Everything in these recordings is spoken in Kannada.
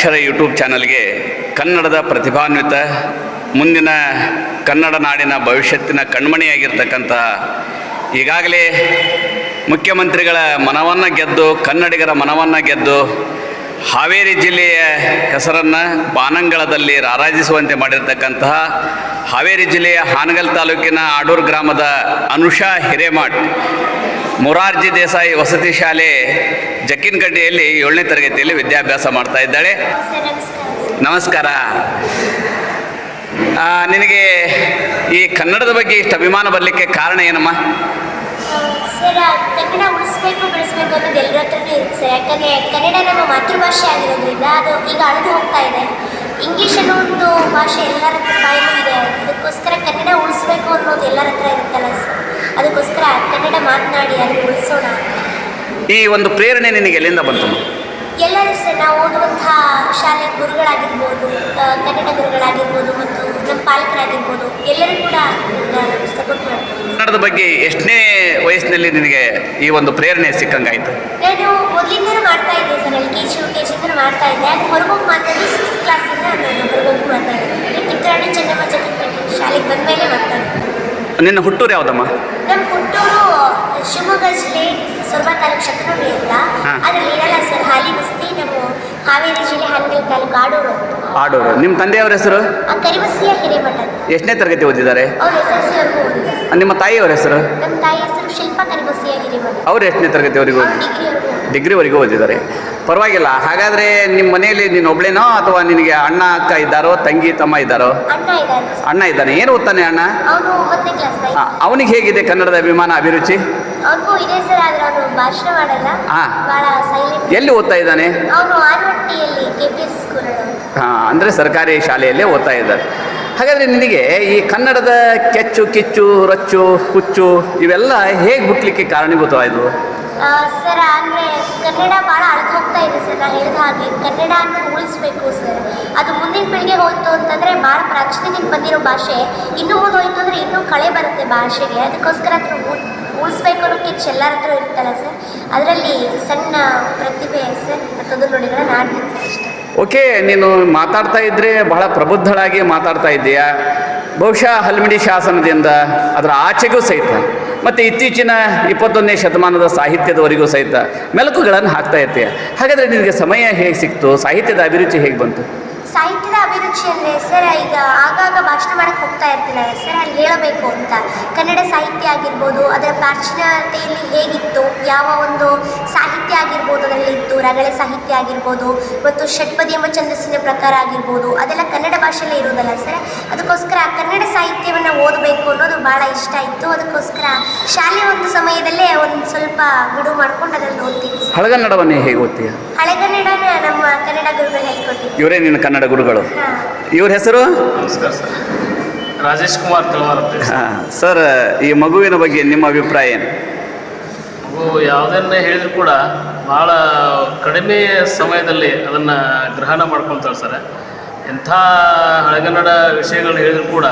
ಅಕ್ಷರ ಯೂಟ್ಯೂಬ್ ಚಾನಲ್ಗೆ ಕನ್ನಡದ ಪ್ರತಿಭಾನ್ವಿತ, ಮುಂದಿನ ಕನ್ನಡ ನಾಡಿನ ಭವಿಷ್ಯತ್ತಿನ ಕಣ್ಮಣಿಯಾಗಿರ್ತಕ್ಕಂಥ ಈಗಾಗಲೇ ಮುಖ್ಯಮಂತ್ರಿಗಳ ಮನವನ್ನು ಗೆದ್ದು, ಕನ್ನಡಿಗರ ಮನವನ್ನು ಗೆದ್ದು, ಹಾವೇರಿ ಜಿಲ್ಲೆಯ ಹೆಸರನ್ನು ಬಾನಂಗಳದಲ್ಲಿ ರಾರಾಜಿಸುವಂತೆ ಮಾಡಿರ್ತಕ್ಕಂತಹ ಹಾವೇರಿ ಜಿಲ್ಲೆಯ ಹಾನಗಲ್ ತಾಲೂಕಿನ ಆಡೂರು ಗ್ರಾಮದ ಅನುಷಾ ಹಿರೇಮಠ್ ಮೊರಾರ್ಜಿ ದೇಸಾಯಿ ವಸತಿ ಶಾಲೆ ಜಕ್ಕಿನಗಡ್ಡೆಯಲ್ಲಿ ಏಳನೇ ತರಗತಿಯಲ್ಲಿ ವಿದ್ಯಾಭ್ಯಾಸ ಮಾಡ್ತಾ ಇದ್ದಾಳೆ. ನಮಸ್ಕಾರ. ನಿನಗೆ ಈ ಕನ್ನಡದ ಬಗ್ಗೆ ಇಷ್ಟು, ಅಭಿಮಾನ ಬರಲಿಕ್ಕೆ ಕಾರಣ ಏನಮ್ಮ? ಕನ್ನಡ ಉಳಿಸ್ಬೇಕು, ಬೆಳೆಸ್ಬೇಕು ಅನ್ನೋದು ಎಲ್ಲರ ಸರ್ ಯಾಕಂದರೆ ಕನ್ನಡ ನಮ್ಮ ಮಾತೃಭಾಷೆ ಆಗಿರೋದ್ರಿಂದ ಅದು ಹೋಗ್ತಾ ಇದೆ. ಇಂಗ್ಲೀಷ್ ಅನ್ನೋ ಒಂದು ಭಾಷೆ ಎಲ್ಲರ ಹತ್ರ ಬಾಯಲ್ಲೂ ಇದೆ. ಅದಕ್ಕೋಸ್ಕರ ಕನ್ನಡ ಉಳಿಸ್ಬೇಕು ಅನ್ನೋದು ಎಲ್ಲರ ಹತ್ರ ಇರುತ್ತಲ್ಲ ಸರ್. ಅದಕ್ಕೋಸ್ಕರ ಕನ್ನಡ ಮಾತನಾಡಿ ಅದನ್ನು ಉಳಿಸೋಣ. ಈ ಒಂದು ಪ್ರೇರಣೆ ನಿನಗೆ ಎಲ್ಲಿಂದ ಬಂತು? ಎಲ್ಲರೂ ಸರ್ ನಾವು ಓದುವಂತಹ ಶಾಲೆ ಗುರುಗಳಾಗಿರ್ಬೋದು ಕನ್ನಡ ಗುರುಗಳಾಗಿರ್ಬೋದು ಮತ್ತು ನಮ್ಮ ಪಾಲಕರಾಗಿರ್ಬೋದು ಎಲ್ಲರೂ ಕೂಡ ಸಪೋರ್ಟ್ ಮಾಡ್ತಾರೆ. ಕನ್ನಡದ ಬಗ್ಗೆ ಎಷ್ಟನೇ ವಯಸ್ಸಿನಲ್ಲಿ ನಿನಗೆ ಈ ಒಂದು ಪ್ರೇರಣೆ ಸಿಕ್ಕಂಗಾಯಿತು? ನಾನು ಮೊದಲಿಂದನೂ ಮಾಡ್ತಾ ಇದ್ದೆ sir L K G U K ಜಿಂದನೂ ಮಾಡ್ತಾ ಇದ್ದೆ. ಅದು ಹೊರಗೋಗಿ ಮಾತಾಡಿ ಸಿಕ್ಸ್ ಕ್ಲಾಸಿಂದ ನಾನು ಹೊರಗೋಗಿ ಮಾತಾಡಿದೆ. ಅಂದರೆ ಕಿತ್ತರಾಣಿ ಚೆನ್ನಮ್ಮ ಜಗನ್ಪೇಟೆ ಶಾಲೆಗೆ ಬಂದ ಮೇಲೆ ಮಾತಾಡಿದೆ. ನಿನ್ನ ಹುಟ್ಟೂರು ಯಾವುದಮ್ಮ? ನಮ್ಮ ಹುಟ್ಟೂರು ಶಿವಮೊಗ್ಗ ಜಿಲ್ಲೆ ಸೊರಬ ತಾಲೂಕು ಶತನಹಳ್ಳಿ ಅಂತ. ಅದರಲ್ಲಿ ಇರಲ್ಲ ಸರ್ ಹಾಲಿ ಬಸ್ತಿ ನಮ್ಮ ಹಾವೇರಿ ಜಿಲ್ಲೆ ಹಾನಗಲ್ ತಾಲೂಕು ಆಡೂರು ಅಂತ. ಆಡೂರು. ನಿಮ್ಮ ತಂದೆಯವರ ಹೆಸರು? ಆ ಕರಿಬಸ್ಸಿಯ ಹಿರೇಮಠ ಅಂತ. ಎಷ್ಟನೇ ತರಗತಿ ಓದಿದ್ದಾರೆ? ಅವ್ರು ಎಸ್ ಎಲ್ ಸಿ ನಿಮ್ಮ ತಾಯಿಯವರ ಹೆಸರು? ನಮ್ಮ ತಾಯಿ ಹೆಸರು ಶಿಲ್ಪ ಕರಿಬಸ್ಸಿಯ ಹಿರೇಮಠ. ಅವ್ರು ಎಷ್ಟನೇ ತರಗತಿ ಅವ್ರಿಗೆ ಡಿಗ್ರಿವರೆಗೂ ಡಿಗ್ರಿವರೆಗೂ ಓದಿದ್ದಾರೆ. ಪರವಾಗಿಲ್ಲ. ಹಾಗಾದರೆ ನಿಮ್ಮ ಮನೆಯಲ್ಲಿ ನೀನು ಒಬ್ಳೇನೋ ಅಥವಾ ನಿನಗೆ ಅಣ್ಣ ಅಕ್ಕ ಇದ್ದಾರೋ ತಂಗಿ ತಮ್ಮ ಇದ್ದಾರೋ? ಅಣ್ಣ ಇದ್ದಾನೆ. ಏನು ಓದ್ತಾನೆ ಅಣ್ಣ? ಅವನಿಗೆ ಹೇಗಿದೆ ಕನ್ನಡದ ಅಭಿಮಾನ ಅಭಿರುಚಿ? ಎಲ್ಲಿ ಓದ್ತಾ ಇದ್ದಾನೆ? ಹಾಂ ಅಂದರೆ ಸರ್ಕಾರಿ ಶಾಲೆಯಲ್ಲೇ ಓದ್ತಾ ಇದ್ದಾರೆ. ಹಾಗಾದರೆ ನಿನಗೆ ಈ ಕನ್ನಡದ ಕೆಚ್ಚು ಕಿಚ್ಚು ರಚ್ಚು ಹುಚ್ಚು ಇವೆಲ್ಲ ಹೇಗೆ ಹುಟ್ಟಲಿಕ್ಕೆ ಕಾರಣೀಭೂತವಾಯಿತು ಸರ್ ಅಂದರೆ ಕನ್ನಡ ಭಾಳ ಹೋಗ್ತಾ ಇದೆ ಸರ್ ನಾನು ಹೇಳಿದ ಹಾಗೆ. ಕನ್ನಡ ಅನ್ನೋದು ಉಳಿಸ್ಬೇಕು ಸರ್ ಅದು ಮುಂದಿನ ಪೀಳಿಗೆ ಹೋಯಿತು ಅಂತಂದರೆ ಭಾಳ ಪ್ರಾಚೀನದಿಂದ ಬಂದಿರೋ ಭಾಷೆ. ಇನ್ನೂ ಮುಂದೆ ಹೋಯಿತು ಅಂದರೆ ಇನ್ನೂ ಕಳೆ ಬರುತ್ತೆ ಭಾಷೆಗೆ. ಅದಕ್ಕೋಸ್ಕರ ಅದನ್ನು ಉಳ್- ಉಳಿಸ್ಬೇಕು ಅನ್ನೋ ಕಿಚ್ಚು ಹತ್ರ ಇರ್ತಲ್ಲ ಸರ್ ಅದರಲ್ಲಿ ಸಣ್ಣ ಪ್ರತಿಭೆ ಸರ್ ಮತ್ತು ಅದು ನುಡಿಗಳನ್ನ ಆಡ್ತೀನಿ ಸರ್ ಓಕೆ ನೀನು ಮಾತಾಡ್ತಾ ಇದ್ರೆ ಬಹಳ ಪ್ರಬುದ್ಧಳಾಗಿ ಮಾತಾಡ್ತಾ ಇದ್ದೀಯಾ? ಬಹುಶಃ ಹಲ್ಮಿಡಿ ಶಾಸನದಿಂದ ಅದರ ಆಚೆಗೂ ಸಹಿತ ಮತ್ತು ಇತ್ತೀಚಿನ ಇಪ್ಪತ್ತೊಂದನೇ ಶತಮಾನದ ಸಾಹಿತ್ಯದವರೆಗೂ ಸಹಿತ ಮೆಲುಕುಗಳನ್ನು ಹಾಕ್ತಾ ಇರ್ತೀಯ. ಹಾಗಾದರೆ ನಿನಗೆ ಸಮಯ ಹೇಗೆ ಸಿಕ್ತು? ಸಾಹಿತ್ಯದ ಅಭಿರುಚಿ ಹೇಗೆ ಬಂತು? ಅಂದರೆ ಸರ್, ಈಗ ಆಗಾಗ ಭಾಷಣ ಮಾಡಕ್ಕೆ ಹೋಗ್ತಾ ಇರ್ತಿಲ್ಲ ಸರ್, ಅಲ್ಲಿ ಹೇಳಬೇಕು ಅಂತ. ಕನ್ನಡ ಸಾಹಿತ್ಯ ಆಗಿರ್ಬೋದು, ಅದರ ಪ್ರಾಚೀನತೆಯಲ್ಲಿ ಹೇಗಿತ್ತು, ಯಾವ ಒಂದು ಸಾಹಿತ್ಯ ಆಗಿರ್ಬೋದು, ಅದರಲ್ಲಿ ಇತ್ತು ರಗಳೆ ಸಾಹಿತ್ಯ ಆಗಿರ್ಬೋದು, ಮತ್ತು ಷಟ್ಪದಿ ಎಂಬ ಛಂದಸ್ಸಿನ ಪ್ರಕಾರ ಆಗಿರ್ಬೋದು, ಅದೆಲ್ಲ ಕನ್ನಡ ಭಾಷೆಯಲ್ಲೇ ಇರೋದಲ್ಲ ಸರ್? ಅದಕ್ಕೋಸ್ಕರ ಕನ್ನಡ ಸಾಹಿತ್ಯವನ್ನು ಓದಬೇಕು ಅನ್ನೋದು ಭಾಳ ಇಷ್ಟ ಇತ್ತು. ಅದಕ್ಕೋಸ್ಕರ ಶಾಲೆ ಒಂದು ಸಮಯದಲ್ಲೇ ಒಂದು ಸ್ವಲ್ಪ ಬಿಡು ಮಾಡ್ಕೊಂಡು ಅದನ್ನು ಓದ್ತೀನಿ. ಹಳಗನ್ನಡವನ್ನೇ ಹೇಗೆ ಓದ್ತೀಯ? ಹಳೆಗನ್ನಡನ ನಮ್ಮ ಕನ್ನಡ ಗುರುಗಳು ಹೇಳ್ಕೊಟ್ಟಿದ್ದು. ಇವರೇ ನಿನ್ನ ಕನ್ನಡ ಗುರುಗಳು? ಇವ್ರ ಹೆಸರು? ನಮಸ್ಕಾರ ಸರ್. ರಾಜೇಶ್ ಕುಮಾರ್ ತಳವಾರ್ ಅಂತ ಹೇಳಿ. ಹಾಂ. ಸರ್ ಈ ಮಗುವಿನ ಬಗ್ಗೆ ನಿಮ್ಮ ಅಭಿಪ್ರಾಯ ಏನು? ಮಗು ಯಾವುದನ್ನೇ ಹೇಳಿದ್ರು ಕೂಡ ಭಾಳ ಕಡಿಮೆ ಸಮಯದಲ್ಲಿ ಅದನ್ನು ಗ್ರಹಣ ಮಾಡ್ಕೊಳ್ತಾಳೆ ಸರ್. ಎಂಥ ಹಳೆಗನ್ನಡ ವಿಷಯಗಳನ್ನ ಹೇಳಿದ್ರು ಕೂಡ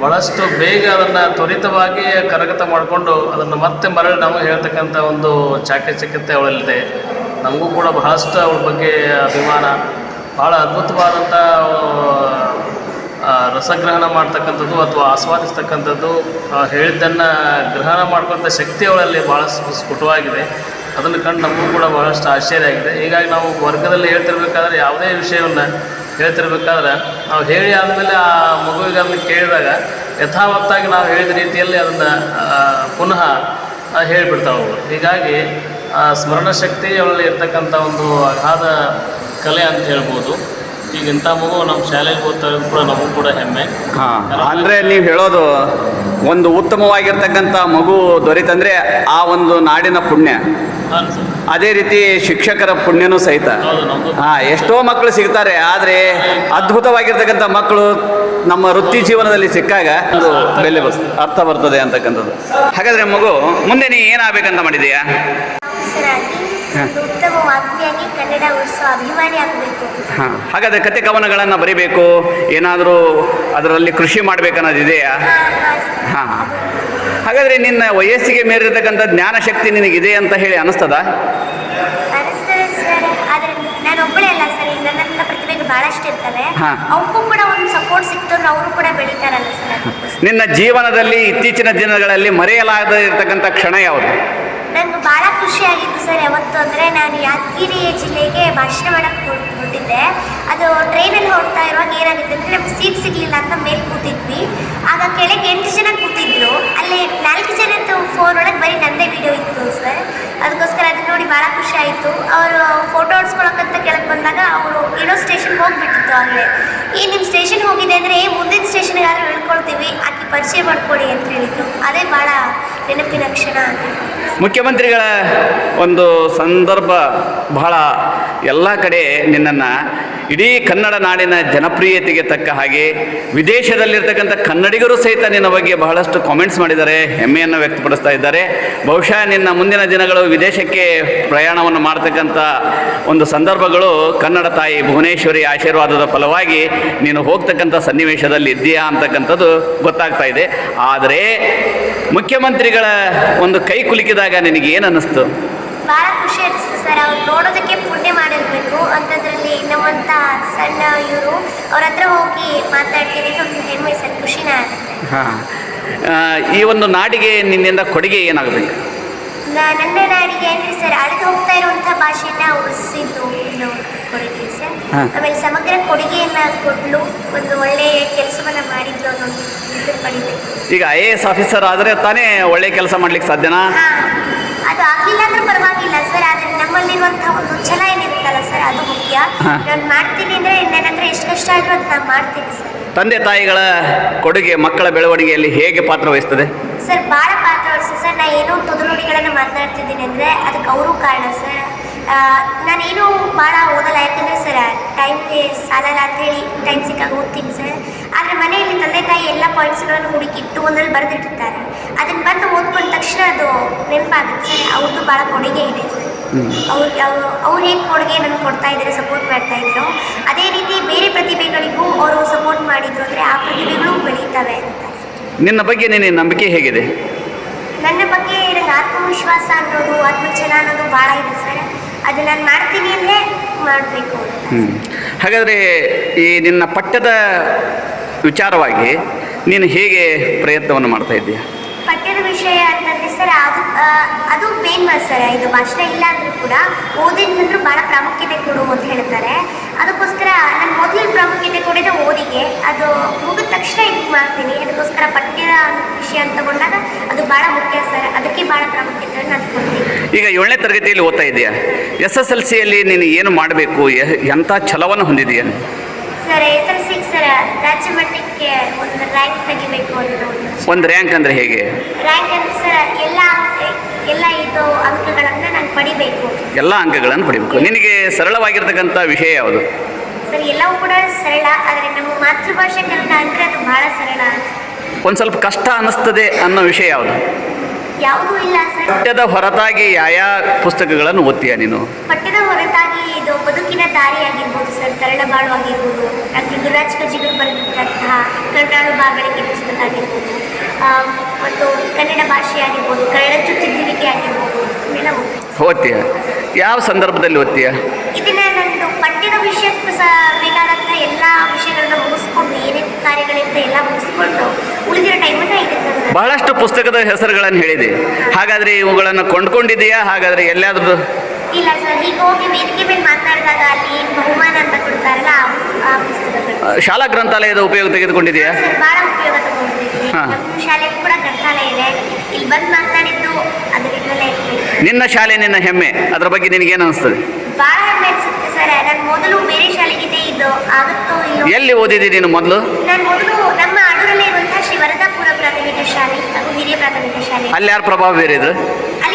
ಭಾಳಷ್ಟು ಬೇಗ ಅದನ್ನು ತ್ವರಿತವಾಗಿ ಕರಗತ ಮಾಡಿಕೊಂಡು ಅದನ್ನು ಮತ್ತೆ ಮರಳಿ ನಮಗೆ ಹೇಳ್ತಕ್ಕಂಥ ಒಂದು ಚಾಕಚಕ್ಯತೆ ಅವಳಲ್ಲಿದೆ. ನಮಗೂ ಕೂಡ ಬಹಳಷ್ಟು ಅವಳ ಬಗ್ಗೆ ಅಭಿಮಾನ ಭಾಳ ಅದ್ಭುತವಾದಂಥ ರಸಗ್ರಹಣ ಮಾಡ್ತಕ್ಕಂಥದ್ದು ಅಥವಾ ಆಸ್ವಾದಿಸ್ತಕ್ಕಂಥದ್ದು ಹೇಳಿದ್ದನ್ನು ಗ್ರಹಣ ಮಾಡ್ಕೊಂಥ ಶಕ್ತಿ ಅವಳಲ್ಲಿ ಭಾಳ ಸ್ಫು- ಸ್ಫುಟವಾಗಿದೆ. ಅದನ್ನು ಕಂಡು ನಮಗೂ ಕೂಡ ಬಹಳಷ್ಟು ಆಶ್ಚರ್ಯ ಆಗಿದೆ. ಹೀಗಾಗಿ ನಾವು ವರ್ಗದಲ್ಲಿ ಹೇಳ್ತಿರ್ಬೇಕಾದ್ರೆ ಯಾವುದೇ ವಿಷಯವನ್ನು ಹೇಳ್ತಿರ್ಬೇಕಾದ್ರೆ ನಾವು ಹೇಳಿ ಆದಮೇಲೆ ಆ ಮಗುವಿಗೆ ಅದನ್ನು ಕೇಳಿದಾಗ ಯಥಾವತ್ತಾಗಿ ನಾವು ಹೇಳಿದ ರೀತಿಯಲ್ಲಿ ಅದನ್ನು ಪುನಃ ಹೇಳಿಬಿಡ್ತಾವೆ ಹೀಗಾಗಿ ಆ ಸ್ಮರಣ ಶಕ್ತಿ ಅವಳಲ್ಲಿ ಇರ್ತಕ್ಕಂಥ ಒಂದು ಅಗಾಧ ಕಲೆ ಅಂತ ಹೇಳ್ಬೋದು. ಈಗ ಇಂಥ ಮಗು ನಮ್ಮ ಶಾಲೆಗೆ ಓದ್ತಾರೆ ಕೂಡ ನಮಗೂ ಕೂಡ ಹೆಮ್ಮೆ. ಹಾಂ ಅಂದರೆ ನೀವು ಹೇಳೋದು ಒಂದು ಉತ್ತಮವಾಗಿರ್ತಕ್ಕಂಥ ಮಗು ದೊರೀತಂದರೆ ಆ ಒಂದು ನಾಡಿನ ಪುಣ್ಯ. ಹಾಂ ಸರ್. ಅದೇ ರೀತಿ ಶಿಕ್ಷಕರ ಪುಣ್ಯನೂ ಸಹಿತ. ಹೌದು ನಮ್ಮದು ಹಾಂ ಎಷ್ಟೋ ಮಕ್ಕಳು ಸಿಗ್ತಾರೆ ಆದರೆ ಅದ್ಭುತವಾಗಿರ್ತಕ್ಕಂಥ ಮಕ್ಕಳು ನಮ್ಮ ವೃತ್ತಿ ಜೀವನದಲ್ಲಿ ಸಿಕ್ಕಾಗ ಒಂದು ಬೆಲೆ ಬಸ್ ಅರ್ಥ ಬರ್ತದೆ ಅಂತಕ್ಕಂಥದ್ದು. ಹಾಗಾದರೆ ಮಗು ಮುಂದೆ ನೀ ಏನಾಗಬೇಕಂತ ಮಾಡಿದೀಯಾ ಉತ್ತಮ ವಾಗ್ಮಿಯಾಗಿ ಕನ್ನಡ ಉಳಿಸೋ ಅಭಿಮಾನಿ ಆಗಬೇಕು. ಹಾಂ. ಹಾಗಾದರೆ ಕತೆ ಕವನಗಳನ್ನು ಬರಿಬೇಕು ಏನಾದರೂ ಅದರಲ್ಲಿ ಕೃಷಿ ಮಾಡಬೇಕನ್ನೋದಿದೆಯಾ? ಹಾಂ ಹಾಗಾದರೆ ನಿನ್ನ ವಯಸ್ಸಿಗೆ ಮೀರಿರ್ತಕ್ಕಂಥ ಜ್ಞಾನ ಶಕ್ತಿ ನಿನಗಿದೆ ಅಂತ ಹೇಳಿ ಅನಿಸ್ತದ? ಅನಿಸ್ತದೆ ಸರ್. ಆದರೆ ನಾನು ನಾನು ಒಬ್ಬಳೇ ಅಲ್ಲ ಸರ್. ನನ್ನಂಥ ಪ್ರತಿಭೆಗೆ ಭಾಳಷ್ಟು ಇರ್ತವೆ. ಹಾ. ಅವಕ್ಕೂ ಕೂಡ ಒಂದು ಸಪೋರ್ಟ್ ಸಿಕ್ತು ಅವರು ಕೂಡ ಬೆಳೀತಾರಲ್ಲ ಸರ್. ಅದಕ್ಕೋಸ್ಕರ ನಿನ್ನ ಜೀವನದಲ್ಲಿ ಇತ್ತೀಚಿನ ದಿನಗಳಲ್ಲಿ ಮರೆಯಲಾಗದೇ ಇರತಕ್ಕಂಥ ಕ್ಷಣ ಯಾವುದು? ನಂಗೆ ಭಾಳ ಖುಷಿಯಾಗಿತ್ತು ಸರ್ ಯಾವತ್ತು ಅಂದರೆ ನಾನು ಯಾದಗಿರಿ ಜಿಲ್ಲೆಗೆ ಭಾಷಣ ಮಾಡಕ್ಕೆ ಹೊರಟ್- ಹೊರಟಿದ್ದೆ ಅದು ಟ್ರೈನಲ್ಲಿ ಹೋಗ್ತಾ ಇರುವಾಗ ಏನಾಗಿತ್ತು ಅಂದರೆ ನಮ್ಗೆ ಸೀಟ್ ಸಿಗಲಿಲ್ಲ ಅಂತ ಮೇಲೆ ಕೂತಿದ್ವಿ. ಆಗ ಕೆಳಗೆ ಎಂಟು ಜನ ಕೂತಿದ್ರು. ಅಲ್ಲಿ ನಾಲ್ಕು ಜನದ್ದು ಫೋನ್ ಒಳಗೆ ಬರೀ ನಂದೇ ವಿಡಿಯೋ ಇತ್ತು ಸರ್. ಅದಕ್ಕೋಸ್ಕರ ಅದನ್ನ ನೋಡಿ ಭಾಳ ಖುಷಿ ಆಯಿತು. ಅವರು ಫೋಟೋ ಹೊಡ್ಸ್ಕೊಳಕ್ಕಂತ ಕೆಳಗೆ ಬಂದಾಗ ಅವರು ಏನೋ ಸ್ಟೇಷನ್ಗೆ ಹೋಗಿಬಿಟ್ಟಿತ್ತು ಆಗಲೇ. ಈ ನಿಮ್ಮ ಸ್ಟೇಷನ್ ಹೋಗಿದೆ ಅಂದರೆ ಮುಂದಿನ ಸ್ಟೇಷನ್ಗಾದ್ರೂ ಹೇಳ್ಕೊಳ್ತೀವಿ. ಆಕೆ ಪರಿಚಯ ಮಾಡ್ಕೊಡಿ ಅಂತ ಹೇಳಿದ್ರು. ಅದೇ ಭಾಳ ನೆನಪಿನ ಕ್ಷಣ ಮುಖ್ಯಮಂತ್ರಿಗಳ ಒಂದು ಸಂದರ್ಭ ಬಹಳ ಎಲ್ಲ ಕಡೆ ನಿನ್ನನ್ನು ಇಡೀ ಕನ್ನಡ ನಾಡಿನ ಜನಪ್ರಿಯತೆಗೆ ತಕ್ಕ ಹಾಗೆ ವಿದೇಶದಲ್ಲಿರ್ತಕ್ಕಂಥ ಕನ್ನಡಿಗರು ಸಹಿತ ನಿನ್ನ ಬಗ್ಗೆ ಬಹಳಷ್ಟು ಕಾಮೆಂಟ್ಸ್ ಮಾಡಿದ್ದಾರೆ, ಹೆಮ್ಮೆಯನ್ನು ವ್ಯಕ್ತಪಡಿಸ್ತಾ ಇದ್ದಾರೆ. ಬಹುಶಃ ನಿನ್ನ ಮುಂದಿನ ದಿನಗಳು ವಿದೇಶಕ್ಕೆ ಪ್ರಯಾಣವನ್ನು ಮಾಡ್ತಕ್ಕಂಥ ಒಂದು ಸಂದರ್ಭಗಳು ಕನ್ನಡ ತಾಯಿ ಭುವನೇಶ್ವರಿ ಆಶೀರ್ವಾದದ ಫಲವಾಗಿ ನೀನು ಹೋಗ್ತಕ್ಕಂಥ ಸನ್ನಿವೇಶದಲ್ಲಿ ಇದೆಯಾ ಅಂತಕ್ಕಂಥದ್ದು ಗೊತ್ತಾಗ್ತಾ ಇದೆ. ಆದರೆ ಮುಖ್ಯಮಂತ್ರಿಗಳ ಒಂದು ಕೈ ಕುಲುಕಿದಾಗ ನಿನಗೆ ಏನು ಅನ್ನಿಸ್ತು ಭಾಳ ಖುಷಿ ಅನಿಸ್ತು ಸರ್. ಅವ್ರು ನೋಡೋದಕ್ಕೆ ಪುಣ್ಯ ಮಾಡಿರ್ಬೇಕು ಅಂಥದ್ರಲ್ಲಿ ನಮ್ಮಂಥ ಸಣ್ಣ ಇವರು ಅವ್ರ ಹತ್ರ ಹೋಗಿ ಮಾತಾಡ್ತೀನಿ ನಮ್ಗೆ ಹೆಮ್ಮೆ ಸರ್. ಖುಷಿನ ಆಗುತ್ತೆ. ಹಾಂ. ಈ ಒಂದು ನಾಡಿಗೆ ನಿನ್ನಿಂದ ಕೊಡುಗೆ ಏನಾಗಬೇಕು? ನಾ- ನನ್ನ ನಾಡಿಗೆ ಅಂದರೆ ಸರ್ ಅಳಿದು ಹೋಗ್ತಾ ಇರುವಂಥ ಭಾಷೆನ ಉಳಿಸಿದ್ದು ಒಂದು ಕೊಡುಗೆ ಸರ್. ಹಾ. ಆಮೇಲೆ ಸಮಗ್ರ ಕೊಡುಗೆಯನ್ನು ಕೊಡಲು ಒಂದು ಒಳ್ಳೆಯ ಕೆಲಸವನ್ನು ಮಾಡಿದ್ದು ಅನ್ನೋದು ಹೆಸರು ಪಡಿಬೇಕು. ಈಗ ಐ ಎ ಎಸ್ ಆಫೀಸರ್ ಆದರೆ ತಾನೇ ಒಳ್ಳೆ ಕೆಲಸ ಮಾಡ್ಲಿಕ್ಕೆ ಸಾಧ್ಯನಾ? ಹಾ, ಸರ್ ಆದ್ರೆ ನಮ್ಮಲ್ಲಿರುವಂಥ ಒಂದು ಛಲ ಏನಿರುತ್ತಲ್ಲ ಸರ್ ಅದು ಮುಖ್ಯ. ನಾನು ಮಾಡ್ತೀನಿ ಅಂದ್ರೆ ನನ್ನ ಹತ್ರ ಎಷ್ಟು ಕಷ್ಟ ಆದ್ರೂ ಅದು ನಾನು ಮಾಡ್ತೀನಿ ಸರ್. ತಂದೆ ತಾಯಿಗಳ ಕೊಡುಗೆ ಮಕ್ಕಳ ಬೆಳವಣಿಗೆಯಲ್ಲಿ ಹೇಗೆ ಪಾತ್ರ ವಹಿಸ್ತದೆ? ಸರ್ ಭಾಳ ಪಾತ್ರ ವಹಿಸ್ತದೆ ಸರ್. ನಾ ಏನೋ ತೊದಲುಡಿಗಳನ್ನು ಮಾತನಾಡ್ತಿದ್ದೀನಿ ಅಂದರೆ ಅದಕ್ಕೆ ಅವರು ಕಾರಣ ಸರ್. ನಾನೇನು ಭಾಳ ಓದಲ್ಲ ಯಾಕಂದರೆ ಸರ್ ಟೈಮ್ಗೆ ಸಾಲಲ್ಲ ಅಂತೇಳಿ ಟೈಮ್ ಸಿಕ್ಕಾಗ ಓದ್ತೀನಿ ಸರ್. ಆದರೆ ಮನೆಯಲ್ಲಿ ತಂದೆ ತಾಯಿ ಎಲ್ಲ ಪಾಯಿಂಟ್ಸ್ಗಳನ್ನು ಹುಡುಕಿಟ್ಟು ಒಂದ್ರಲ್ಲಿ ಬರೆದಿಟ್ಟಿರ್ತಾರೆ. ಅದನ್ನು ಬಂದು ಓದ್ಕೊಂಡ ತಕ್ಷಣ ಅದು ನೆನಪಾಗುತ್ತೆ ಸರ್. ಅವ್ರದ್ದು ಭಾಳ ಕೊಡುಗೆ ಇದೆ ಸರ್. ಅವ್ರು ಅವ್ರು ಹೇಗೆ ಕೊಡುಗೆ ನಮ್ಗೆ ಕೊಡ್ತಾ ಇದ್ದಾರೆ ಸಪೋರ್ಟ್ ಮಾಡ್ತಾ ಇದ್ರು ಅದೇ ರೀತಿ ಬೇರೆ ಪ್ರತಿಭೆಗಳಿಗೂ ಅವರು ಸಪೋರ್ಟ್ ಮಾಡಿದ್ರು ಅಂದರೆ ಆ ಪ್ರತಿಭೆಗಳು ಬೆಳೀತವೆ ಅಂತ ನಿನ್ನ ಬಗ್ಗೆ ನಿನ್ನ ನಂಬಿಕೆ ಹೇಗಿದೆ? ನನ್ನ ಬಗ್ಗೆ ನನಗೆ ಆತ್ಮವಿಶ್ವಾಸ ಅನ್ನೋದು ಆತ್ಮಚಲ ಅನ್ನೋದು ಭಾಳ ಇದೆ ಸರ್. ಅದು ನಾನು ಮಾಡ್ತೀನಿ ಅಂದರೆ ಮಾಡಬೇಕು. ಹಾಗಾದ್ರೆ ಹಾಗಾದರೆ ಈ ನಿನ್ನ ಪಠ್ಯದ ವಿಚಾರವಾಗಿ ನೀನು ಹೇಗೆ ಪ್ರಯತ್ನವನ್ನು ಮಾಡ್ತಾ ಇದ್ದೀಯ? ಪಠ್ಯದ ವಿಷಯ ಅಂತಂದರೆ ಸರ್ ಅದು ಅದು ಮೇನ್ ಸರ್. ಇದು ಭಾಷಣ ಇಲ್ಲ ಅಂದರೂ ಕೂಡ ಓದಿನ ಭಾಳ ಪ್ರಾಮುಖ್ಯತೆ ಕೊಡು ಅಂತ ಹೇಳ್ತಾರೆ. ಅದಕ್ಕೋಸ್ಕರ ನಾನು ಪ್ರಾಮುಖ್ಯತೆ ಓದಿಗೆ ಅದು ಮುಗಿದ ತಕ್ಷಣ ಇದು ಮಾಡ್ತೀನಿ. ಅದಕ್ಕೋಸ್ಕರ ಪಠ್ಯದ ವಿಷಯ ಅಂತ ತಗೊಂಡಾಗ ಅದು ಭಾಳ ಮುಖ್ಯ ಸರ್. ಅದಕ್ಕೆ ಭಾಳ ಪ್ರಾಮುಖ್ಯತೆ ನಾನು ಕೊಡ್ತೀನಿ. ಈಗ ಏಳನೇ ತರಗತಿಯಲ್ಲಿ ಓದ್ತಾ ಇದೆಯಾ ಎಸ್ ಎಸ್ ಎಲ್ ಸಿಯಲ್ಲಿ ನೀನು ಏನು ಮಾಡಬೇಕು? ಎಂಥ ಛಲವನ್ನು ಹೊಂದಿದೆಯಾ sir S L C sir ರಾಜ್ಯ ಮಟ್ಟಕ್ಕೆ ಒಂದು ರ್ಯಾಂಕ್ ತೆಗಿಬೇಕು ಅಂತ. ಒಂದು ಒಂದು ರ್ಯಾಂಕ್ ಅಂದರೆ ಹೇಗೆ? ರ್ಯಾಂಕ್ ಅಂದ್ರೆ ಸರ್ ಎಲ್ಲ ಎಲ್ಲ ಇದು ಅಂಕಗಳನ್ನು ನಾನು ಪಡಿಬೇಕು. ಎಲ್ಲ ಅಂಕಗಳನ್ನು ಪಡಿಬೇಕು. ನಿನಗೆ ಸರಳವಾಗಿರ್ತಕ್ಕಂಥ ವಿಷಯ ಯಾವುದು? ಸರ್ ಎಲ್ಲವೂ ಕೂಡ ಸರಳ ಆದರೆ ನಮ್ಮ ಮಾತೃಭಾಷೆ ಕನ್ನಡ ಅಂದರೆ ಅದು ಬಹಳ ಸರಳ ಒಂದು ಸ್ವಲ್ಪ ಕಷ್ಟ ಅನ್ನಿಸ್ತದೆ ಅನ್ನೋ ವಿಷಯ ಯಾವುದು? ಯಾವುದೂ ಇಲ್ಲ ಸರ್. ಪಠ್ಯದ ಹೊರತಾಗಿ ಯಾವ ಪುಸ್ತಕಗಳನ್ನು ಓದ್ತೀಯ ನೀನು? ಪಠ್ಯದ ಹೊರತಾಗಿ ಇದು ಬದುಕಿನ ದಾರಿ ಆಗಿರ್ಬೋದು ಸರ್ ತರಳಬಾಳು ಆಗಿರ್ಬೋದು ಡಾಕ್ಟರ್ ಗುರುರಾಜ್ ಕಜಿಗಳು ಬರೆದಿದ್ದಂತಹ ಕನ್ನಡ ಬಾಗಳಿಗೆ ಪುಸ್ತಕ ಆಗಿರ್ಬೋದು ಆ, ಮತ್ತು ಕನ್ನಡ ಭಾಷೆ ಆಗಿರ್ಬೋದು ಕನ್ನಡ ಚುಚ್ಚುತ್ತಿರುವಿಕೆ ಆಗಿರ್ಬೋದು ಇವೆಲ್ಲ ಓದ್ತೀನಿ ಓದ್ತೀಯ? ಯಾವ ಸಂದರ್ಭದಲ್ಲಿ ಓದ್ತೀಯ? ಇದನ್ನ ನಂದು ಪಠ್ಯದ ವಿಷಯಕ್ಕೂ ಸಹ ಬೇಕಾದಂಥ ಎಲ್ಲ ವಿಷಯಗಳನ್ನ ಮುಗಿಸ್ಕೊಂಡು ಏನೇನು ಕಾರ್ಯಗಳಿರುತ್ತೆ ಎಲ್ಲ ಮುಗಿಸ್ಕೊಂಡು ಉಳಿದಿರೋ ಟೈಮನ್ನು ನಾನು ಬಹಳಷ್ಟು ಪುಸ್ತಕದ ಹೆಸರುಗಳನ್ನು ಹೇಳಿದೆ. ಹಾಗಾದರೆ ಇವುಗಳನ್ನು ಕೊಂಡ್ಕೊಂಡಿದೆಯಾ ಹಾಗಾದ್ರೆ ಎಲ್ಲಾದ್ರೂ ಇಲ್ಲ ಸರ್ ಈಗ ಹೋಗಿ ವೇದಿಕೆ ಮೇಲೆ ಮಾತನಾಡಿದಾಗ ಅಲ್ಲಿ ಏನ್ ಬಹುಮಾನ ಅಂತ ಕೊಡ್ತಾರಲ್ಲ ಆ- ಆ ಪುಸ್ತಕಗಳು ಶಾಲಾ ಗ್ರಂಥಾಲಯದ ಉಪಯೋಗ ತೆಗೆದುಕೊಂಡಿದೆಯಾ? ಸರ್ ಭಾಳ ಉಪಯೋಗ ಹಾ. ನಮ್ಮ ಶಾಲೆಗೂ ಕೂಡ ಗ್ರಂಥಾಲಯ ಇದೆ. ಇಲ್ಲಿ ಬಂದು ಮಾತನಾಡಿದ್ದು ಅದರಿಂದಲೇ ನಿನ್ನ ಶಾಲೆ ನಿನ್ನ ಹೆಮ್ಮೆ ಅದರ ಬಗ್ಗೆ ನಿನಗೇನು ಅನಿಸ್ತದೆ? ಬಹಳ ಹೆಮ್ಮೆ ಅನ್ಸುತ್ತೆ ಸರ್. ನಾನು ಮೊದಲು ಬೇರೆ ಶಾಲೆಗಿದೆ ಇದು ಆಗುತ್ತೋ ಇಲ್ಲೋ? ಎಲ್ಲಿ ಓದಿದ್ದೀನಿ ನೀನು ಮೊದಲು? ನಾನು ಮೊದಲು ನಮ್ಮ ಆಡೂರಲ್ಲೇ ಇರುವಂತಹ ಶ್ರೀ ವರದಾಪುರ ಪ್ರಾಥಮಿಕ ಶಾಲೆ ಹಾಗೂ ಹಿರಿಯ ಪ್ರಾಥಮಿಕ ಶಾಲೆ. ಅಲ್ಲಿ ಯಾರು ಪ್ರಭಾವ ಬೀರಿದ್ರು?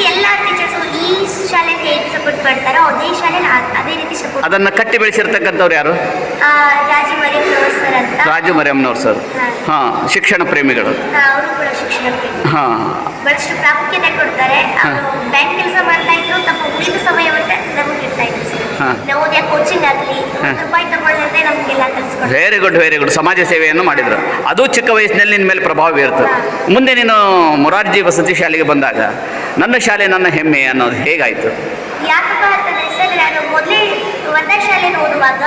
ಎಲ್ಲ ಟೀಚರ್ಸ್ ಈ ಶಾಲೆಗೆ ಹೇಗೆ ಸಪೋರ್ಟ್ ಮಾಡ್ತಾರೋ ಅದೇ ಶಾಲೆ ಅದೇ ರೀತಿ ಸಪೋರ್ಟ್ ಅದನ್ನ ಕಟ್ಟಿ ಬೆಳೆಸಿರ್ತಕ್ಕಂಥವ್ರು ಯಾರು? ರಾಜು ಮರಿಯಂ ಸರ್ ಅಂತ. ರಾಜು ಮರಿಯಮ್ಮನವ್ರು ಸರ್ ಹಾ. ಶಿಕ್ಷಣ ಪ್ರೇಮಿಗಳು. ಅವರು ಕೂಡ ಶಿಕ್ಷಣ ಪ್ರೇಮಿ. ಹಾ. ಬಹಳಷ್ಟು ಪ್ರಾಮುಖ್ಯತೆ ಕೊಡ್ತಾರೆ. ಬ್ಯಾಂಕ್ ಕೆಲಸ ಮಾಡ್ತಾ ಇದ್ರು ತಮ್ಮ ಉಳಿದ ಸಮಯವನ್ನ ನಮಗೆ ಇರ್ತಾ ಇದ್ರು ಸರ್ ಹಾ. ಕೋಚಿಂಗ್ ಆಗಲಿ ರೂಪಾಯಿ ತಗೊಳ್ಳದೆ ನಮಗೆಲ್ಲ ವೆರಿ ಗುಡ್ ವೆರಿ ಗುಡ್ ಸಮಾಜ ಸೇವೆಯನ್ನು ಮಾಡಿದರು. ಅದು ಚಿಕ್ಕ ವಯಸ್ಸಿನಲ್ಲಿ ನಿನ್ನ ಮೇಲೆ ಪ್ರಭಾವ ಬೀರ್ತದೆ ಮುಂದೆ ನೀನು ಮೊರಾರ್ಜಿ ವಸತಿ ಶಾಲೆಗೆ ಬಂದಾಗ, ನನ್ನ ಶಾಲೆ ನನ್ನ ಹೆಮ್ಮೆ ಅನ್ನೋದು ಹೇಗಾಯಿತು? ವರ್ಧಾ ಶಾಲೆಯಲ್ಲಿ ಓದುವಾಗ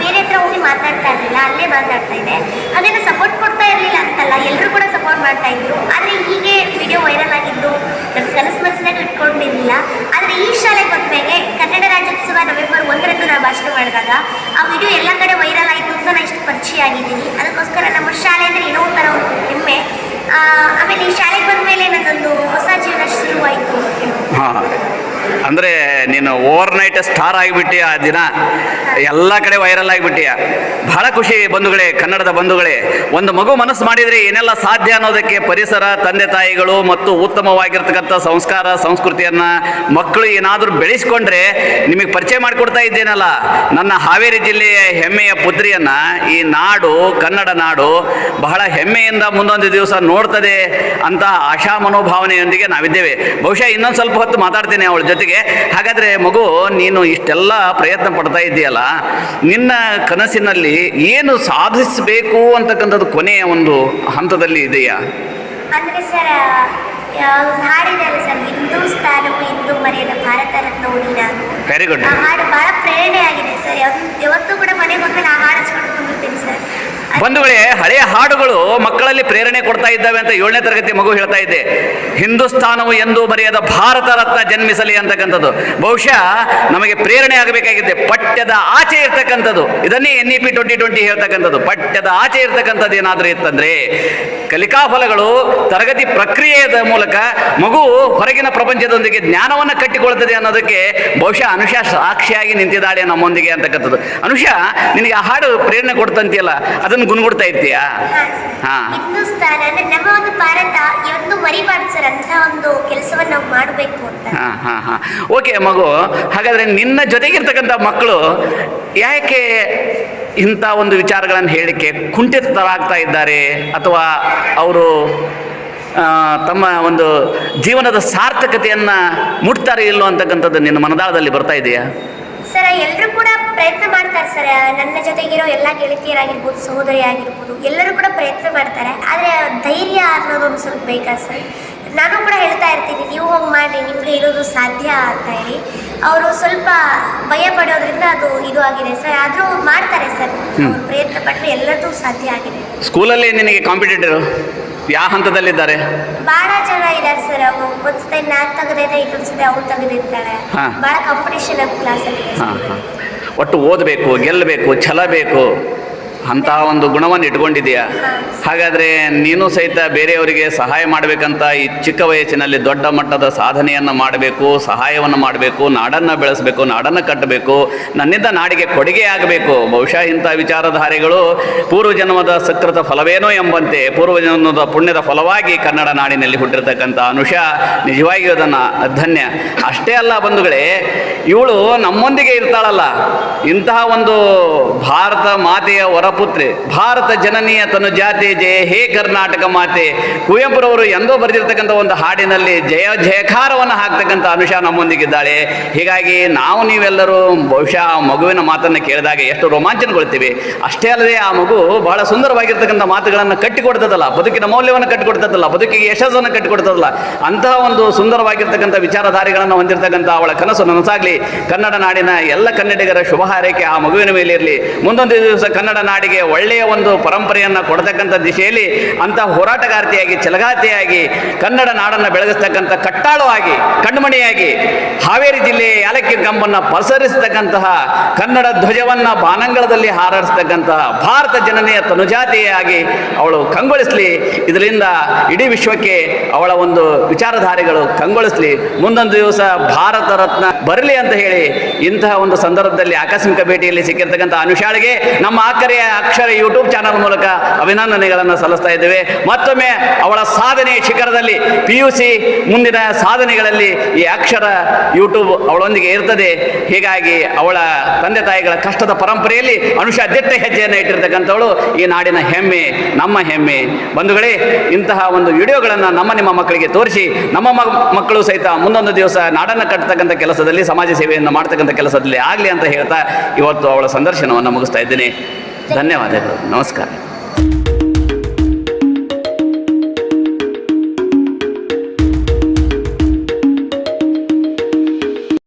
ಬೇರೆ ಹತ್ರ ಹೋಗಿ ಮಾತಾಡ್ತಾ ಇರಲಿಲ್ಲ, ಅಲ್ಲೇ ಮಾತಾಡ್ತಾ ಇದೆ ಅದನ್ನು ಸಪೋರ್ಟ್ ಕೊಡ್ತಾ ಇರಲಿಲ್ಲ ಅಂತಲ್ಲ ಎಲ್ಲರೂ ಕೂಡ ಸಪೋರ್ಟ್ ಮಾಡ್ತಾ ಇದ್ರು. ಆದರೆ ಹೀಗೆ ವಿಡಿಯೋ ವೈರಲ್ ಆಗಿದ್ದು ನಮ್ಮ ಕನಸು ಮನಸ್ಸಿನಾಗ ಇಟ್ಕೊಂಡಿರಲಿಲ್ಲ. ಆದರೆ ಈ ಶಾಲೆಗೆ ಬಂದ್ಮೇಲೆ ಕನ್ನಡ ರಾಜ್ಯೋತ್ಸವ ನವೆಂಬರ್ ಒಂದರಂದು ನಾನು ಭಾಷಣ ಮಾಡಿದಾಗ ಆ ವಿಡಿಯೋ ಎಲ್ಲ ಕಡೆ ವೈರಲ್ ಆಯಿತು ಅಂತ ನಾನು ಇಷ್ಟು ಪರಿಚಯ ಆಗಿದ್ದೀನಿ. ಅದಕ್ಕೋಸ್ಕರ ನಮ್ಮ ಶಾಲೆ ಅಂದರೆ ಏನೋ ಒಂಥರ ಒಂದು ಹೆಮ್ಮೆ. ಆಮೇಲೆ ಈ ಶಾಲೆಗೆ ಬಂದಮೇಲೆ ನನ್ನೊಂದು ಹೊಸ ಜೀವನ ಶುರುವಾಯಿತು ಅಂತ ಅಂದರೆ ನೀನು ಓವರ್ ನೈಟ್ ಸ್ಟಾರ್ ಆಗಿಬಿಟ್ಟಿ ಆ ದಿನ. ಎಲ್ಲ ಕಡೆ ವೈರಲ್ ಆಗಿಬಿಟ್ಟಿಯ. ಬಹಳ ಖುಷಿ ಬಂಧುಗಳೇ, ಕನ್ನಡದ ಬಂಧುಗಳೇ. ಒಂದು ಮಗು ಮನಸ್ಸು ಮಾಡಿದರೆ ಏನೆಲ್ಲ ಸಾಧ್ಯ ಅನ್ನೋದಕ್ಕೆ ಪರಿಸರ, ತಂದೆ ತಾಯಿಗಳು ಮತ್ತು ಉತ್ತಮವಾಗಿರ್ತಕ್ಕಂಥ ಸಂಸ್ಕಾರ, ಸಂಸ್ಕೃತಿಯನ್ನು ಮಕ್ಕಳು ಏನಾದರೂ ಬೆಳೆಸ್ಕೊಂಡ್ರೆ ನಿಮಗೆ ಪರಿಚಯ ಮಾಡಿಕೊಡ್ತಾ ಇದ್ದೇನಲ್ಲ. ನನ್ನ ಹಾವೇರಿ ಜಿಲ್ಲೆಯ ಹೆಮ್ಮೆಯ ಪುತ್ರಿಯನ್ನು ಈ ನಾಡು, ಕನ್ನಡ ನಾಡು ಬಹಳ ಹೆಮ್ಮೆಯಿಂದ ಮುಂದೊಂದು ದಿವಸ ನೋಡ್ತದೆ ಅಂತ ಆಶಾ ಮನೋಭಾವನೆಯೊಂದಿಗೆ ನಾವಿದ್ದೇವೆ. ಬಹುಶಃ ಇನ್ನೊಂದು ಸ್ವಲ್ಪ ಹೊತ್ತು ಮಾತಾಡ್ತೇನೆ ಅವಳ ಜೊತೆಗೆ, ಹಾಗಾದರೆ ಮಗು, ನೀನು ಇಷ್ಟೆಲ್ಲ ಪ್ರಯತ್ನ ಪಡ್ತಾ ಇದ್ದೀಯಲ್ಲ, ನಿನ್ನ ಕನಸಿನಲ್ಲಿ ಏನು ಸಾಧಿಸಬೇಕು ಅಂತಕ್ಕಂಥದ್ದು ಕೊನೆಯ ಒಂದು ಹಂತದಲ್ಲಿ ಇದೆಯಾ? ಅಂದ್ರೆ ಸರ್ ಒಂದು ಹಿಂದೂಸ್ತಾನವು ಮರೆಯದ ಭಾರತ ರತ್ನವು ನಾನು ವೆರಿ ಗುಡ್ ಆ ಹಾಡು ಬಹಳ ಪ್ರೇರಣೆ ಆಗಿದೆ ಸರ್ ಯಾವತ್ತೂ ಕೂಡ ಮನೆಗೆ ಕುಂದಿರ್ತೀನಿ ಸರ್. ಬಂಧುಗಳೇ ಹಳೆಯ ಹಾಡುಗಳು ಮಕ್ಕಳಲ್ಲಿ ಪ್ರೇರಣೆ ಕೊಡ್ತಾ ಇದ್ದಾವೆ ಅಂತ ಏಳನೇ ತರಗತಿ ಮಗು ಹೇಳ್ತಾ ಇದ್ದೆ. ಹಿಂದೂಸ್ತಾನವು ಎಂದು ಮರೆಯದ ಭಾರತ ರತ್ನ ಜನ್ಮಿಸಲಿ ಅಂತಕ್ಕಂಥದ್ದು. ಬಹುಶಃ ನಮಗೆ ಪ್ರೇರಣೆ ಆಗಬೇಕಾಗಿದೆ ಪಠ್ಯದ ಆಚೆ ಇರ್ತಕ್ಕಂಥದ್ದು. ಇದನ್ನೇ N E P twenty twenty ಹೇಳ್ತಕ್ಕಂಥದ್ದು. ಪಠ್ಯದ ಆಚೆ ಇರ್ತಕ್ಕಂಥದ್ದು ಏನಾದರೂ ಇತ್ತಂದ್ರೆ ಕಲಿಕಾ ಫಲಗಳು ತರಗತಿ ಪ್ರಕ್ರಿಯೆಯ ಮೂಲಕ ಮಗು ಹೊರಗಿನ ಪ್ರಪಂಚದೊಂದಿಗೆ ಜ್ಞಾನವನ್ನು ಕಟ್ಟಿಕೊಳ್ತದೆ ಅನ್ನೋದಕ್ಕೆ ಬಹುಶಃ ಅನುಷ ಸಾಕ್ಷಿಯಾಗಿ ನಿಂತಿದ್ದಾಳೆ ನಮ್ಮೊಂದಿಗೆ ಅಂತಕ್ಕಂಥದ್ದು ಅನುಷ ನಿನಗೆ ಆ ಹಾಡು ಪ್ರೇರಣೆ ಕೊಡ್ತಂತಿಯಲ್ಲ ಅದನ್ನು ಗುಣಗುಡ್ತಾ ಇರ್ತೀಯಾ ಹಾ, ಸರ್. ಹಾ. ಹಿಂದೂಸ್ತಾನ ನಮ್ಮ ಒಂದು ಭಾರತ ಇವತ್ತು ಮರಿಬಾರ್ದು ಸರ್ ಅಂತ ಒಂದು ಕೆಲಸವನ್ನು ನಾವು ಮಾಡಬೇಕು ಅಂತ ಹಾಂ ಹಾಂ ಹಾಂ ಓಕೆ ಮಗು ಹಾಗಾದ್ರೆ ನಿನ್ನ ಜೊತೆಗಿರ್ತಕ್ಕಂಥ ಮಕ್ಕಳು ಯಾಕೆ ಇಂಥ ಒಂದು ವಿಚಾರಗಳನ್ನು ಹೇಳಿಕೆ ಕುಂಠಿತರಾಗ್ತಾ ಇದ್ದಾರೆ ಅಥವಾ ಅವರು ತಮ್ಮ ಒಂದು ಜೀವನದ ಸಾರ್ಥಕತೆಯನ್ನು ಮುಟ್ತಾರೆ ಇಲ್ಲೋ ಅಂತಕ್ಕಂಥದ್ದು ನಿನ್ನ ಮನದಾಳದಲ್ಲಿ ಬರ್ತಾ ಇದೆಯಾ? ಸರ್ ಎಲ್ಲರೂ ಕೂಡ ಪ್ರಯತ್ನ ಮಾಡ್ತಾರೆ ಸರ್. ನನ್ನ ಜೊತೆಗಿರೋ ಎಲ್ಲ ಗೆಳತಿಯರಾಗಿರ್ಬೋದು ಸಹೋದರಿ ಆಗಿರ್ಬೋದು ಎಲ್ಲರೂ ಕೂಡ ಪ್ರಯತ್ನ ಮಾಡ್ತಾರೆ. ಆದರೆ ಧೈರ್ಯ ಅನ್ನೋದು ಒಂದು ಸ್ವಲ್ಪ ಬೇಕಾ ಸರ್? ನಾನು ಕೂಡ ಹೇಳ್ತಾ ಇರ್ತೀನಿ ನೀವು ಹೋಗಿ ಮಾಡಿ ನಿಮಗೆ ಇರೋದು ಸಾಧ್ಯ ಅಂತ ಹೇಳಿ. ಅವರು ಸ್ವಲ್ಪ ಭಯ ಪಡೋದ್ರಿಂದ ಅದು ಇದು ಆಗಿದೆ ಸರ್. ಆದರೂ ಮಾಡ್ತಾರೆ ಸರ್. ಪ್ರಯತ್ನ ಪಟ್ಟರೆ ಎಲ್ಲದೂ ಸಾಧ್ಯ ಆಗಿದೆ. ಸ್ಕೂಲಲ್ಲಿ ನಿನಗೆ ಕಾಂಪಿಟೇಟರು ಯಾವ ಹಂತದಲ್ಲಿದ್ದಾರೆ? ಬಹಳ ಜನ ಇದ್ದಾರೆ ಸರ್ ಒಂದ್ಸತಿ ನಾನು ತೆಗೆದಿದ್ದೆ ಇನ್ನೊಂದ್ಸತಿ ಅವ್ರು ತೆಗೆದಿರ್ತಾಳೆ ಹಾ. ಭಾಳ ಕಾಂಪಿಟೇಷನ್ ಕ್ಲಾಸಲ್ಲಿ ಇದೆ ಹಾಂ ಹಾಂ. ಒಟ್ಟು ಓದಬೇಕು ಗೆಲ್ಲಬೇಕು ಛಲ ಬೇಕು ಅಂತಹ ಒಂದು ಗುಣವನ್ನು ಇಟ್ಕೊಂಡಿದೆಯಾ ಹಾಗಾದರೆ ನೀನು ಸಹಿತ ಬೇರೆಯವರಿಗೆ ಸಹಾಯ ಮಾಡಬೇಕಂತ ಈ ಚಿಕ್ಕ ವಯಸ್ಸಿನಲ್ಲಿ ದೊಡ್ಡ ಮಟ್ಟದ ಸಾಧನೆಯನ್ನು ಮಾಡಬೇಕು, ಸಹಾಯವನ್ನು ಮಾಡಬೇಕು, ನಾಡನ್ನು ಬೆಳೆಸಬೇಕು, ನಾಡನ್ನು ಕಟ್ಟಬೇಕು, ನನ್ನಿಂದ ನಾಡಿಗೆ ಕೊಡುಗೆ ಆಗಬೇಕು. ಬಹುಶಃ ಇಂಥ ವಿಚಾರಧಾರೆಗಳು ಪೂರ್ವಜನ್ಮದ ಸಕೃತ ಫಲವೇನೋ ಎಂಬಂತೆ ಪೂರ್ವಜನ್ಮದ ಪುಣ್ಯದ ಫಲವಾಗಿ ಕನ್ನಡ ನಾಡಿನಲ್ಲಿ ಹುಟ್ಟಿರ್ತಕ್ಕಂಥ ಅನುಷ ನಿಜವಾಗಿಯೂ ಅದನ್ನು ಧನ್ಯ ಅಷ್ಟೇ ಅಲ್ಲ ಬಂಧುಗಳೇ, ಇವಳು ನಮ್ಮೊಂದಿಗೆ ಇರ್ತಾಳಲ್ಲ. ಇಂತಹ ಒಂದು ಭಾರತ ಮಾತೆಯ ವರಪುತ್ರಿ ಭಾರತ ಜನನೀಯ ತನು ಜಾತಿ ಜಯ, ಹೇ ಕರ್ನಾಟಕ ಮಾತೆ. ಕುವೆಂಪುರವರು ಎಂದೋ ಬರೆದಿರ್ತಕ್ಕಂಥ ಒಂದು ಹಾಡಿನಲ್ಲಿ ಜಯ ಜಯಕಾರವನ್ನು ಹಾಕ್ತಕ್ಕಂಥ ಅನುಷ ನಮ್ಮೊಂದಿಗಿದ್ದಾಳೆ. ಹೀಗಾಗಿ ನಾವು ನೀವೆಲ್ಲರೂ ಬಹುಶಃ ಆ ಮಗುವಿನ ಮಾತನ್ನು ಕೇಳಿದಾಗ ಎಷ್ಟು ರೋಮಾಂಚನಗೊಳ್ತೀವಿ ಅಷ್ಟೇ ಅಲ್ಲದೆ ಆ ಮಗು ಬಹಳ ಸುಂದರವಾಗಿರ್ತಕ್ಕಂಥ ಮಾತುಗಳನ್ನು ಕಟ್ಟಿಕೊಡ್ತದಲ್ಲ, ಬದುಕಿನ ಮೌಲ್ಯವನ್ನು ಕಟ್ಟಿಕೊಡ್ತದಲ್ಲ, ಬದುಕಿಗೆ ಯಶಸ್ಸನ್ನು ಕಟ್ಟಿಕೊಡ್ತದಲ್ಲ, ಅಂತಹ ಒಂದು ಸುಂದರವಾಗಿರ್ತಕ್ಕಂಥ ವಿಚಾರಧಾರೆಗಳನ್ನು ಹೊಂದಿರತಕ್ಕಂಥ ಅವಳ ಕನಸು ನನಸಾಗಲಿ. ಕನ್ನಡ ನಾಡಿನ ಎಲ್ಲ ಕನ್ನಡಿಗರ ಶುಭ ಹಾರೈಕೆ ಆ ಮಗುವಿನ ಮೇಲೆ ಇರಲಿ ಮುಂದೊಂದು ದಿವಸ ಕನ್ನಡ ನಾಡಿಗೆ ಒಳ್ಳೆಯ ಒಂದು ಪರಂಪರೆಯನ್ನು ಕೊಡತಕ್ಕಂಥ ದಿಶೆಯಲ್ಲಿ ಅಂಥ ಹೋರಾಟಗಾರ್ತಿಯಾಗಿ ಚಲಗಾತಿಯಾಗಿ ಕನ್ನಡ ನಾಡನ್ನು ಬೆಳಗಿಸ್ತಕ್ಕಂಥ ಕಟ್ಟಾಳವಾಗಿ, ಕಣ್ಮಣಿಯಾಗಿ ಹಾವೇರಿ ಜಿಲ್ಲೆಯ ಯಾಲಕ್ಕಿ ಕಂಬನ್ನು ಪಸರಿಸತಕ್ಕಂತಹ ಕನ್ನಡ ಧ್ವಜವನ್ನು ಬಾನಂಗಳದಲ್ಲಿ ಹಾರಾಡಿಸ್ತಕ್ಕಂತಹ ಭಾರತ ಜನನೆಯ ತನುಜಾತಿಯಾಗಿ ಅವಳು ಕಂಗೊಳಿಸಲಿ. ಇದರಿಂದ ಇಡೀ ವಿಶ್ವಕ್ಕೆ ಅವಳ ಒಂದು ವಿಚಾರಧಾರೆಗಳು ಕಂಗೊಳಿಸಲಿ. ಮುಂದೊಂದು ದಿವಸ ಭಾರತ ರತ್ನ ಬರಲಿ ಅಂತ ಹೇಳಿ ಇಂತಹ ಒಂದು ಸಂದರ್ಭದಲ್ಲಿ ಆಕಸ್ಮಿಕ ಭೇಟಿಯಲ್ಲಿ ಸಿಕ್ಕಿರ್ತಕ್ಕಂಥ ಅನುಷಾಳಿಗೆ ನಮ್ಮ ಆಕರೆಯ ಅಕ್ಷರ ಯೂಟ್ಯೂಬ್ ಚಾನಲ್ ಮೂಲಕ ಅಭಿನಂದನೆಗಳನ್ನು ಸಲ್ಲಿಸ್ತಾ ಇದ್ದೇವೆ. ಮತ್ತೊಮ್ಮೆ ಅವಳ ಸಾಧನೆ ಶಿಖರದಲ್ಲಿ ಪಿ ಯು ಸಿ ಮುಂದಿನ ಸಾಧನೆಗಳಲ್ಲಿ ಈ ಅಕ್ಷರ ಯೂಟ್ಯೂಬ್ ಅವಳೊಂದಿಗೆ ಇರ್ತದೆ. ಹೀಗಾಗಿ ಅವಳ ತಂದೆ ತಾಯಿಗಳ ಕಷ್ಟದ ಪರಂಪರೆಯಲ್ಲಿ ಅನುಷಾ ದಿಟ್ಟ ಹೆಜ್ಜೆಯನ್ನು ಇಟ್ಟಿರ್ತಕ್ಕಂಥವಳು ಈ ನಾಡಿನ ಹೆಮ್ಮೆ, ನಮ್ಮ ಹೆಮ್ಮೆ. ಬಂಧುಗಳೇ, ಇಂತಹ ಒಂದು ವಿಡಿಯೋಗಳನ್ನು ನಮ್ಮ ನಿಮ್ಮ ಮಕ್ಕಳಿಗೆ ತೋರಿಸಿ, ನಮ್ಮ ಮಕ್ಕಳು ಸಹಿತ ಮುಂದೊಂದು ದಿವಸ ನಾಡನ್ನು ಕಟ್ಟತಕ್ಕಂಥ ಕೆಲಸದಲ್ಲಿ, ಸಮಾಜ ಸೇವೆಯನ್ನು ಮಾಡ್ತಕ್ಕಂಥ ಕೆಲಸದಲ್ಲಿ ಆಗಲಿ ಅಂತ ಹೇಳ್ತಾ ಇವತ್ತು ಅವಳ ಸಂದರ್ಶನವನ್ನು ಮುಗಿಸ್ತಾ ಇದ್ದೇನೆ. ಧನ್ಯವಾದಗಳು. ನಮಸ್ಕಾರ.